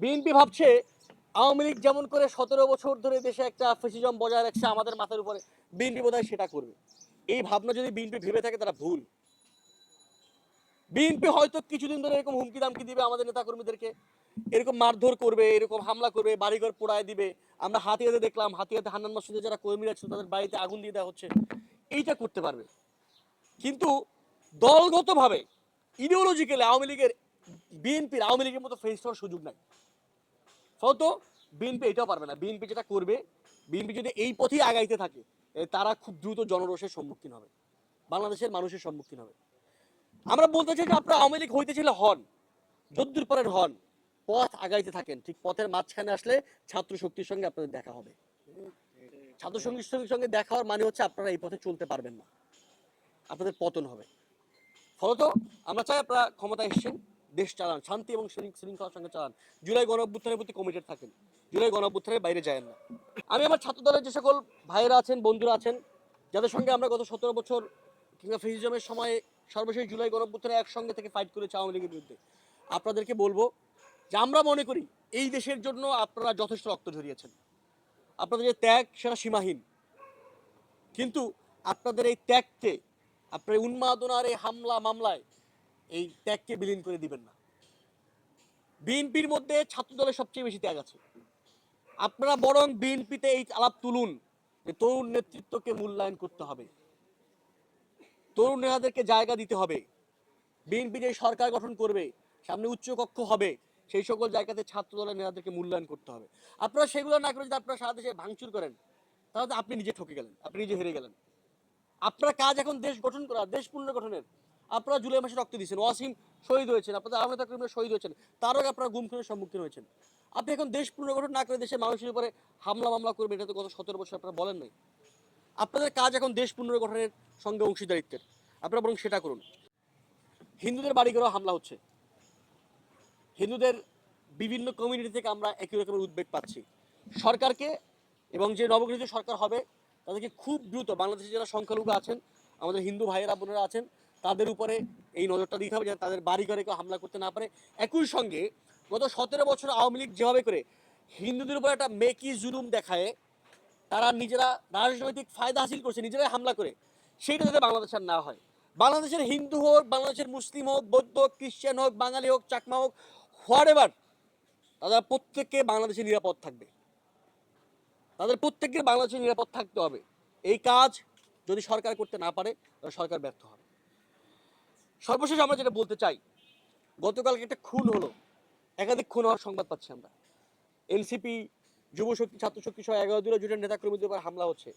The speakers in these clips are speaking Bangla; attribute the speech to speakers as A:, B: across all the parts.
A: বিএনপি ভাবছে আওয়ামী লীগ যেমন করে সতেরো বছর ধরে দেশে একটা ফেসিজম বজায় রাখছে, আমাদের মাথার উপরে বিএনপি বোধহয় সেটা করবে। এই ভাবনা যদি বিএনপি ভেবে থাকে তারা ভুল। বিএনপি হয়তো কিছুদিন ধরে এরকম হুমকি দামকি দিবে আমাদের নেতাকর্মীদেরকে, এরকম মারধর করবে, এরকম হামলা করবে, বাড়িঘর পোড়ায় দিবে। আমরা হাতিয়াতে দেখলাম, হাতিয়াতে হান্নান মাসুদের যারা কর্মীরা ছিল, তাদের বাড়িতে আগুন দিয়ে দেওয়া হচ্ছে। এইটা করতে পারবে। কিন্তু দলগতভাবে ইডিওলজিক্যালি আওয়ামী লীগের, বিএনপির আওয়ামী লীগের মতো ফেস হওয়ার সুযোগ নাই। ফলত বিএনপি এটাও পারবে না। বিএনপি যেটা করবে বিএনপি যদি এই পথেই আগাইতে থাকে তারা খুব দ্রুত জনরোষের সম্মুখীন হবে। বাংলাদেশের মানুষের সম্মুখীন হবে। আমরা বলতে চাই যে আপনারা আওয়ামী লীগ হইতেছিল হন, যদ্দূর পরের হন, পথ আগাইতে থাকেন। ঠিক পথের মাঝখানে আসলে ছাত্র শক্তির সঙ্গে আপনাদের দেখা হবে। ছাত্র শক্তির সঙ্গে দেখা হওয়ার মানে হচ্ছে আপনারা এই পথে চলতে পারবেন না। আপনাদের পতন হবে। ফলত আমরা চাই আপনারা ক্ষমতা এসছেন। দেশ চালান, শান্তি এবং শৃঙ্খ- শৃঙ্খলার সঙ্গে চালান। জুলাই গণ অভ্যুত্থানের প্রতি কমিটেড থাকেন। জুলাই গণ অভ্যুত্থানের বাইরে যায় না। আমি আমার ছাত্র দলের যে সকল ভাইয়েরা আছেন, বন্ধুরা আছেন, যাদের সঙ্গে আমরা গত সতেরো বছর কিংবা ফেসিজমের সময় সর্বশেষ জুলাই গণ অভ্যুত্থানে একসঙ্গে থেকে ফাইট করেছে আওয়ামী লীগের বিরুদ্ধে, আপনাদেরকে বলব যে আমরা মনে করি এই দেশের জন্য আপনারা যথেষ্ট রক্ত ঝরিয়েছেন। আপনাদের যে ত্যাগ সেটা সীমাহীন। কিন্তু আপনাদের এই ত্যাগকে, আপনার উন্মাদনার এই হামলা মামলায় এই ত্যাগকে বিলীন করে দিবেন না। বিএনপির মধ্যে ছাত্র দলের সবচেয়ে বেশি ত্যাগ আছে। আপনারা বরং বিএনপিতে এই আলাপ তুলুন যে তরুণ নেতৃত্বকে মূল্যায়ন করতে হবে। তরুণ নেতাদেরকে জায়গা দিতে হবে। বিএনপি যে সরকার গঠন করবে, সামনে উচ্চকক্ষ হবে, সেই সকল জায়গাতে ছাত্র দলের নেতাদেরকে মূল্যায়ন করতে হবে। আপনারা সেগুলো না করে যদি আপনারা সারা দেশে ভাঙচুর করেন, তাহলে আপনি নিজে ঠকে গেলেন, আপনি নিজে হেরে গেলেন। আপনার কাজ এখন দেশ গঠন করা, দেশ পুনর্গঠনের। আপনারা জুলাই মাসে রক্ত দিয়েছেন, ওয়াসিম শহীদ হয়েছেন, আপনাদের আহমেদ আকরমরা শহীদ হয়েছেন, তার আগে আপনারা গুম খুনের সম্মুখীন হয়েছেন। আপনি এখন দেশ পুনর্গঠন না করে দেশের মানুষের উপরে হামলা মামলা করবেন, এটা তো গত সতেরো বছর আপনারা বলেন নাই। আপনাদের কাজ এখন দেশ পুনর্গঠনের সঙ্গে অংশীদারিত্বের, আপনারা বরং সেটা করুন। হিন্দুদের বাড়িঘরেও হামলা হচ্ছে। হিন্দুদের বিভিন্ন কমিউনিটি থেকে আমরা একই রকমের উদ্বেগ পাচ্ছি। সরকারকে এবং যে নবগঠিত সরকার হবে, তাদেরকে খুব দ্রুত, বাংলাদেশে যারা সংখ্যালঘু আছেন, আমাদের হিন্দু ভাইয়েরা, বোনেরা আছেন তাদের উপরে এই নজরটা দিতে হবে যাতে তাদের বাড়ি ঘরে কেউ হামলা করতে না পারে। একই সঙ্গে গত সতেরো বছর আওয়ামী লীগ যেভাবে করে হিন্দুদের উপর একটা মেকি জুলুম দেখায়, তারা নিজেরা রাজনৈতিক ফায়দা হাসিল করছে, নিজেরাই হামলা করে, সেইটা যাতে বাংলাদেশ আর না হয়। বাংলাদেশের হিন্দু হোক, বাংলাদেশের মুসলিম হোক, বৌদ্ধ হোক, খ্রিস্টান হোক, বাঙালি হোক, চাকমা হোক হোয়াট এভার তারা প্রত্যেককে বাংলাদেশে নিরাপদ থাকবে। তাদের প্রত্যেককে বাংলাদেশে নিরাপদ থাকতে হবে। এই কাজ যদি সরকার করতে না পারে, তাহলে সরকার ব্যর্থ হবে। সর্বশেষ আমরা যেটা বলতে চাই, গতকালকে একটা খুন হলো। একাধিক খুন হওয়ার সংবাদ পাচ্ছি আমরা। এনসিপি, যুবশক্তি, ছাত্রশক্তি সহ এগারো দিনের জুটের নেতাকর্মীদের উপর হামলা হচ্ছে।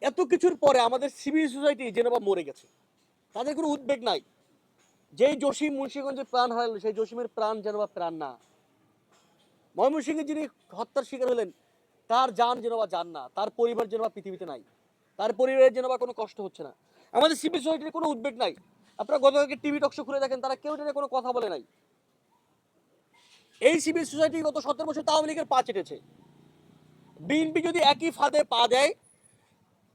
A: এত কিছুর পরে আমাদের সিভিল সোসাইটি জেনেবা মরে গেছে। তাদের কোনো উদ্বেগ নাই। যেই জসিম মুন্সিগঞ্জে প্রাণ হারালো, সেই জসিমের প্রাণ যেন বা প্রাণ না। ময়মনসিংহে যিনি হত্যার শিকার হলেন, তার যান যেন বা যান না, তার পরিবার যেন বা পৃথিবীতে নাই। তার পরিবারের যেন বা কোনো কষ্ট হচ্ছে না। আমাদের সিভিল সোসাইটির কোনো উদ্বেগ নাই। আপনারা গতকালকে টিভি টকশো খুলে দেখেন, তারা কেউ এটা কোনো কথা বলে নাই। এই সিভিল সোসাইটি গত সতেরো বছর আওয়ামী লীগের পা চেটেছে। বিএনপি যদি একই ফাঁদে পা দেয়,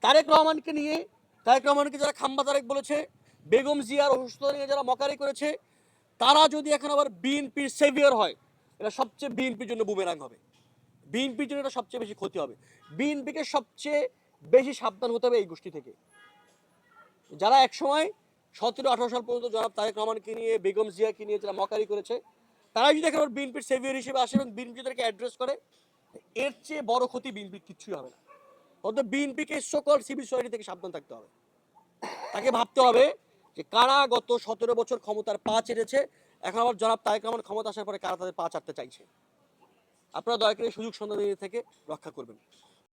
A: তারেক রহমানকে নিয়ে, তারেক রহমানকে যারা খাম্বা তারেক বলেছে, বেগম জিয়ার অসুস্থতা নিয়ে যারা মকারি করেছে, তারা যদি এখন আবার বিএনপির সেভিয়ার হয় এটা সবচেয়ে বিএনপির জন্য বুমেরাং হবে। বিএনপির জন্য এটা সবচেয়ে বেশি ক্ষতি হবে। বিএনপিকে সবচেয়ে বেশি সাবধান হতে হবে এই গোষ্ঠী থেকে। যারা একসময় সতেরো, আঠারো সাল পর্যন্ত জনাব তারেক রহমানকে নিয়ে, বেগম জিয়াকে নিয়ে যারা মকারি করেছে তারা যদি এখন বিএনপির সেভিয়ার হিসেবে আসে এবং বিএনপি তাদেরকে অ্যাড্রেস করে, এর চেয়ে বড় ক্ষতি বিএনপির কিচ্ছুই হবে না। অর্থাৎ বিএনপিকে সকল সিভিল সোসাইটি থেকে সাবধান থাকতে হবে। তাকে ভাবতে হবে যে কারা গত সতেরো বছর ক্ষমতার পা চেড়েছে এখন আবার জনাব তারেক রহমান ক্ষমতা আসার পরে কারা তাদের পা চাটতে চাইছে? আপনারা দয়া করে সুযোগ সন্ধানী থেকে রক্ষা করবেন।